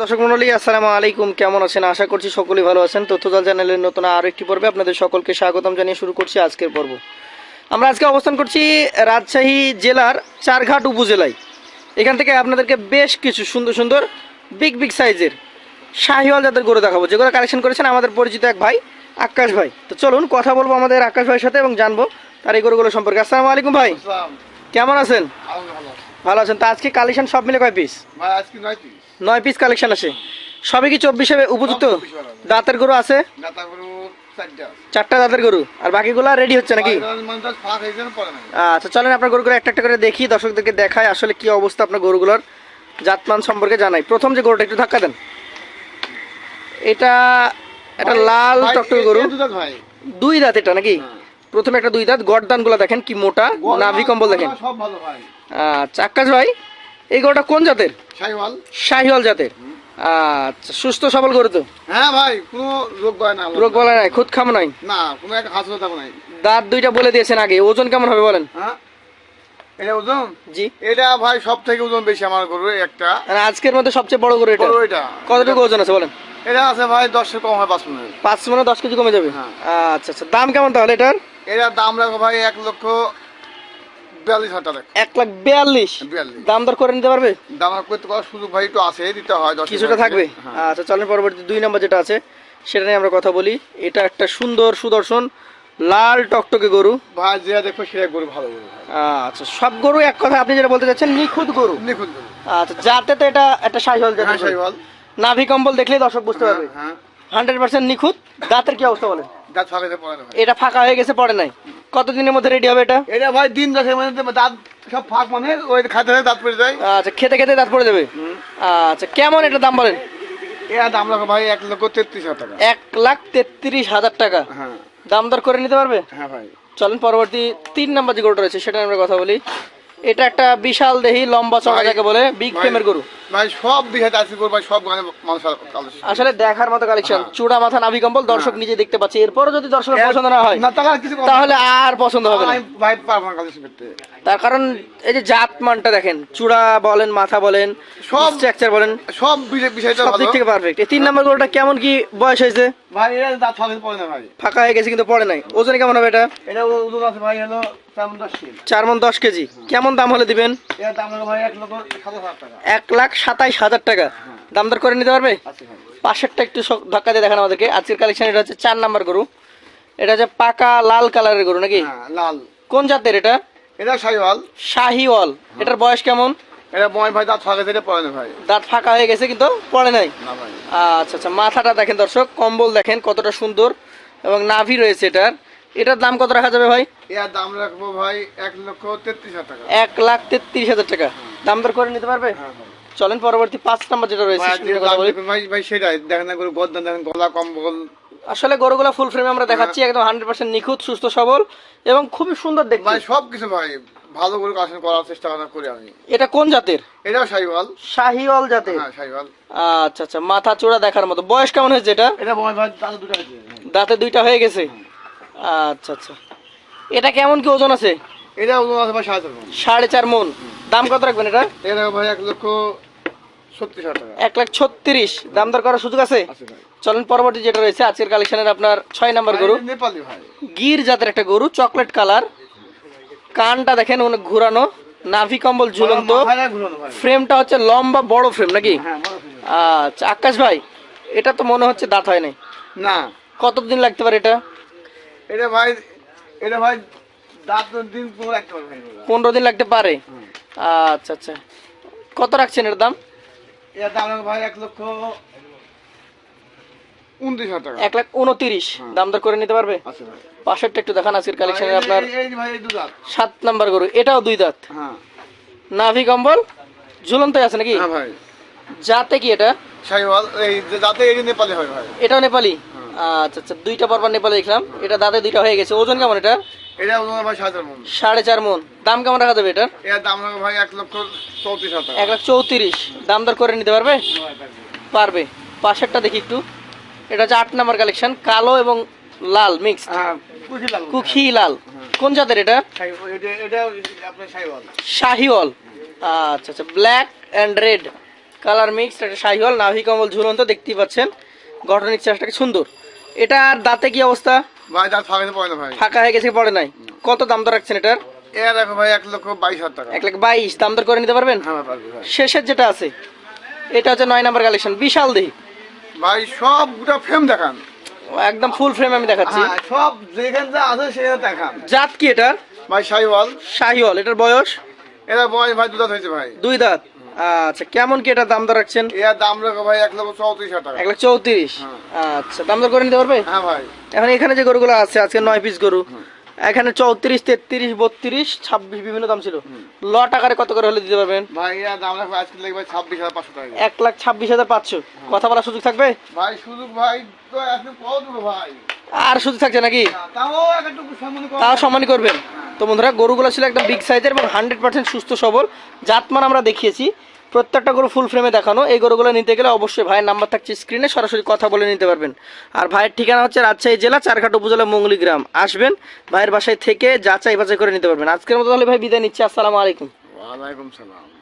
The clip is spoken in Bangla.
দর্শক মন্ডলী, আসসালামু আলাইকুম। কেমন আছেন? আশা করছি সকলেই ভালো আছেন। তথ্যজাল চ্যানেলের নতুন আরও একটি পর্বে আপনাদের সকলকে স্বাগতম জানিয়ে শুরু করছি আজকের পর্ব। আমরা আজকে অবস্থান করছি রাজশাহী জেলার চারঘাট উপজেলায়। এখান থেকে আপনাদেরকে বেশ কিছু সুন্দর সুন্দর বিগ বিগ সাইজের শাহিওয়াল জাতের গরু দেখাবো। যেগুলো কালেকশন করেছেন আমাদের পরিচিত এক ভাই, আকাশ ভাই। তো চলুন, কথা বলব আমাদের আকাশ ভাইয়ের সাথে এবং জানব তার এই গরুগুলো সম্পর্কে। আসসালামু আলাইকুম ভাই। কেমন আছেন? ভালো আছেন। তো আজকে কালেকশন সব মিলে কয় পিস নয় পিস কালেকশন আছে। সবই কি চব্বিশে উপযুক্ত? সব 24 বানানো। দাঁতের গরু আছে? চারটা দাঁতের গরু। আর বাকিগুলো রেডি হচ্ছে নাকি? আচ্ছা চলেন আপনার গরুগুলো একটা একটা করে দেখি দর্শকদেরকে দেখায় আসলে কি অবস্থা আপনার গরুগুলোর। জাতমান সম্পর্কে জানাই। প্রথম যে গরুটা একটু ধাক্কা দেন। এটা একটা লাল টকটক গরু। দুই দাঁত এটা নাকি? হ্যাঁ। প্রথমে একটা দুই দাঁত গরদানগুলা দেখেন কি মোটা নাভি কম্বল দেখেন। আচ্ছা আকাশ ভাই এই গরুটা কোন জাতের? শাহিওয়াল। শাহিওয়াল জাতের। আচ্ছা সুস্থ সবল গরু তো? হ্যাঁ ভাই কোনো রোগ না রোগ বলা নাই খুদ খাম নাই? না কোনো একটা হাসপাতাল নাই। দাঁত দুইটা বলে দিয়েছেন আগে ওজন কেমন হবে বলেন? হ্যাঁ? এটা ওজন? জি। এটা ভাই সব থেকে ওজন বেশি আমার গরু একটা। আর আজকের মধ্যে সবচেয়ে বড় গরু এটা? এটা। কতটুকু ওজন আছে বলেন? এটা আছে ভাই দশের কম হয় পাঁচ মিনিট পাঁচ মানে দশ কেজি কমে যাবে? হ্যাঁ। আচ্ছা আচ্ছা দাম কেমন তাহলে এটার? এটা দাম রাখো ভাই এক লক্ষ বিয়াল্লিশ হাজার টাকা। এক লাখ বিয়াল্লিশ। বিয়াল্লিশ। দাম দর করে নিতে পারবে? দাম করতে করার সুযোগ ভাই একটু আছে দিতে হয় কিছুটা থাকবে। হ্যাঁ। আচ্ছা চলেন পরবর্তী দুই নম্বর যেটা আছে সেটা নিয়ে আমরা কথা বলি। এটা একটা সুন্দর সুদর্শন লাল টকটকে গরু। ভাই যে দেখো সেটা গরু ভালো গরু আচ্ছা সব গরু এক কথা আপনি যেটা বলতে চাচ্ছেন নিখুঁত গরু। নিখুঁত গরু। আচ্ছা যাতে তো এটা একটা সাইহল হ্যাঁ শাহিওয়াল। নাভি কম্বল দেখলেই দর্শক বুঝতে পারবে। হ্যাঁ। হান্ড্রেড পার্সেন্ট নিখুঁত। দাঁতের কি অবস্থা বলেন? দাঁত ফাঁকাতে পড়ে না এটা ফাঁকা হয়ে গেছে পড়ে নাই। কতদিনের মধ্যে রেডি হবে এটা? এটা ভাই দিন দশের মধ্যে দাঁত সব ফাঁক মানে ওই খাতে খাতে দাঁত পড়ে যায়। আচ্ছা খেতে খেতে দাঁত পড়ে যাবে? আচ্ছা কেমন এটা দাম বলেন? এর দাম রাখো ভাই এক লক্ষ তেত্রিশ হাজার টাকা। এক লাখ তেত্রিশ হাজার টাকা। হ্যাঁ। দাম দর করে নিতে পারবে? হ্যাঁ ভাই। চলেন পরবর্তী তিন নাম্বার যে গরুটা রয়েছে সেটা আমরা কথা বলি। এটা একটা বিশাল দেহি লম্বা চড়া যাকে বলে বিগ ফ্রেমের গরু। ভাই সব গরু ভাই সব গানে মানুষ কালো আসলে দেখার মতো কালেকশন হ্যাঁ। চূড়া মাথা নাভি কম্বল দর্শক নিজে দেখতে পাচ্ছে। এরপরও যদি পছন্দ না হয় না টাকা কিছু তাহলে আর পছন্দ হবে না। ভাই পারব না কালেকশন করতে। তার কারণ এই যে জাত মানটা দেখেন চূড়া বলেন মাথা বলেন সব- স্ট্রাকচার বলেন সব বিষয় বিষয়টা ভালো দিক থেকে পারফেক্ট এই তিন নাম্বার গরুটা কেমন কি বয়স হয়েছে? ভাই এর দাঁত ফাঁকাতে পড়ে না ভাই। ফাঁকা হয়ে গেছে কিন্তু পড়ে নাই। ওজন কেমন হবে এটা? এটা ওজন আছে ভাই হলো তেমন দশ কেজি। চার মন দশ কেজি। কেমন দাম হলে দিবেন? এক লাখ সাতাইশ হাজার টাকা। দাম দর করে নিতে পারবে? ভাই পাশেরটা একটু ধাক্কা দিয়ে দেখান আমাদেরকে। আজকের কালেকশন এটা হচ্ছে চার নাম্বার গরু। এটা হচ্ছে পাকা লাল কালারের গরু নাকি? হ্যাঁ লাল। কোন জাতের এটা? এটা শাহিওয়াল। শাহিওয়াল। এটার বয়স কেমন? এটা বয় ভাই দাঁত ফাঁকাতে এটা পড়ে না ভাই। দাঁত ফাঁকা হয়ে গেছে কিন্তু পড়ে নাই? আচ্ছা আচ্ছা মাথাটা দেখেন দর্শক কম্বল দেখেন কতটা সুন্দর এবং নাভি রয়েছে এটার। এটার দাম কত রাখা যাবে ভাই? এর দাম রাখব ভাই এক লক্ষ তেত্রিশ হাজার টাকা। এক লাখ তেত্রিশ হাজার টাকা। দাম দর করে নিতে পারবে? হ্যাঁ। চলেন পরবর্তী পাঁচ নাম্বার যেটা রয়েছে ভাই, সেটাই দেখেন না গরু গদ্দান দেখেন গলা কম্বল। আসলে গরুগুলা ফুল ফ্রেমে আমরা দেখাচ্ছি একদম হান্ড্রেড পার্সেন্ট নিখুঁত সুস্থ সবল এবং খুবই সুন্দর দেখতে। ভাই সব কিছু ভাই ভালো করে কাশন করার চেষ্টা করি আমি। এটা কোন জাতের? এটাও শাহিওয়াল। শাহিওয়াল জাতের? হ্যাঁ শাহিওয়াল। আচ্ছা আচ্ছা মাথা চূড়া দেখার মতো। বয়স কেমন হয়েছে এটা? এটা বয় ভাই দাদা দুটো আছে দাঁতে দুইটা হয়ে গেছে? আচ্ছা আচ্ছা। এটা কেমন কি ওজন আছে? এটা ওজন আছে ভাই সাড়ে চার। সাড়ে চার মন। দাম কত রাখবেন এটা? এটা ভাই এক লক্ষ এক লাখ ছত্রিশ। দাম দর করার সুযোগ আছে? চলেন পরবর্তী যেটা রয়েছে আজকের কালেকশনের আপনার ছয় নাম্বার গরু। গির জাতের একটা গরু চকলেট কালার। কানটা দেখেন অনেক ঘুরানো। নাভি কম্বল ঝুলন্ত। ফ্রেমটা হচ্ছে লম্বা বড় ফ্রেম নাকি? হ্যাঁ। আচ্ছা আকাশ ভাই এটা তো মনে হচ্ছে দাঁত হয় নাই। না। কতদিন লাগতে পারে এটা? এটা ভাই এটা ভাই দাঁত দিন। পনেরো দিন লাগতে পারে। আচ্ছা আচ্ছা। কত রাখছেন এর দাম? এর দাম ভাই এক লক্ষ উনত্রিশ হাজার টাকা। এক লাখ উনতিরিশ। দাম দর করে নিতে পারবে? পাশেরটা একটু দেখান আজকের আপনার। সাত নাম্বার গরু এটাও দুই দাঁত। হ্যাঁ। নাভি কম্বল ঝুলন্ত আছে নাকি? হ্যাঁ ভাই। জাতে কি এটা? শাহিওয়াল এই যে যাতে এই নেপালি হয় ভাই। এটাও নেপালি? আচ্ছা আচ্ছা দুইটা পরপর নেপালি দেখলাম। এটা দাঁতে দুইটা হয়ে গেছে। ওজন কেমন এটা? এটা ওজন ভাই সাড়ে চার। সাড়ে চার মন। দাম কেমন রাখা যাবে এটার? এর দাম ভাই এক লক্ষ চৌত্রিশ হাজার এক লাখ চৌত্রিশ। দাম দর করে নিতে পারবে? পারবে। পাশেরটা দেখি একটু। এটা হচ্ছে আট নাম্বার কালেকশন কালো এবং লাল মিক্স হ্যাঁ কুখি লাল। কোন জাতের এটা? এটা এটা শাহিওয়াল। আচ্ছা আচ্ছা। Black and red colour mix একটা শাহিওয়াল। নাভি কমল ঝুলন্ত দেখতেই পাচ্ছেন। গঠনিক চাষটাকে সুন্দর। এটার দাঁতে কি অবস্থা? ভাই দাঁত ফাঁকা হয়ে গেছে পড়ে নাই। কত দাম দর রাখছেন এটার? এরা ভাই এক লক্ষ বাইশ হাজার টাকা। এক লাখ বাইশ দাম দর করে নিতে পারবেন? হ্যাঁ ভাই শেষের যেটা আছে এটা হচ্ছে নয় নাম্বার কালেকশন বিশাল দেহি। ভাই সব গোটা ফ্রেম দেখান। একদম ফুল ফ্রেম আমি দেখাচ্ছি। হ্যাঁ সব যেখানে যা আছে সেখানে দেখান। জাত কি এটার? ভাই সাইওয়াল শাহিওয়াল এটার বয়স? ভাই হয়েছে ভাই। দুই দাঁত? আচ্ছা কেমন কি এটার দাম দর রাখছেন? এর দাম রাখো ভাই এক লক্ষ চৌত্রিশ হাজার টাকা। এক লাখ চৌত্রিশ? আচ্ছা দাম দর করে নিতে পারবে? হ্যাঁ ভাই। এখন এখানে যে গরুগুলো আছে আজকে নয় পিস গরু। এখানে চৌত্রিশ তেত্রিশ বত্রিশ ছাব্বিশ বিভিন্ন দাম ছিল। লট আকারে কত করে হলে দিতে পারবেন? এক লাখ ছাব্বিশ হাজার পাঁচশো। কথা বলার সুযোগ থাকবে? ভাই শুধু ভাই তো ভাই। আর সুযোগ থাকছে নাকি? তাও সম্মানই করবেন। তো বন্ধুরা গরুগুলো ছিল একদম বিগ সাইজের এবং হান্ড্রেড পার্সেন্ট সুস্থ সবল। জাতমান আমরা দেখিয়েছি। প্রত্যেকটা গরু ফুল ফ্রেমে দেখানো। এই গরুগুলো নিতে গেলে অবশ্যই ভাইয়ের নাম্বার থাকছে স্ক্রিনে সরাসরি কথা বলে নিতে পারবেন। আর ভাইয়ের ঠিকানা হচ্ছে রাজশাহী জেলা, চারঘাট উপজেলা মঙ্গলি গ্রাম আসবেন, ভাইয়ের বাসায় থেকে যাচাই বাছাই করে নিতে পারবেন। আজকের মতো তাহলে ভাই বিদায় নিচ্ছি। আসসালামু আলাইকুম। ওয়ালাইকুম সালাম।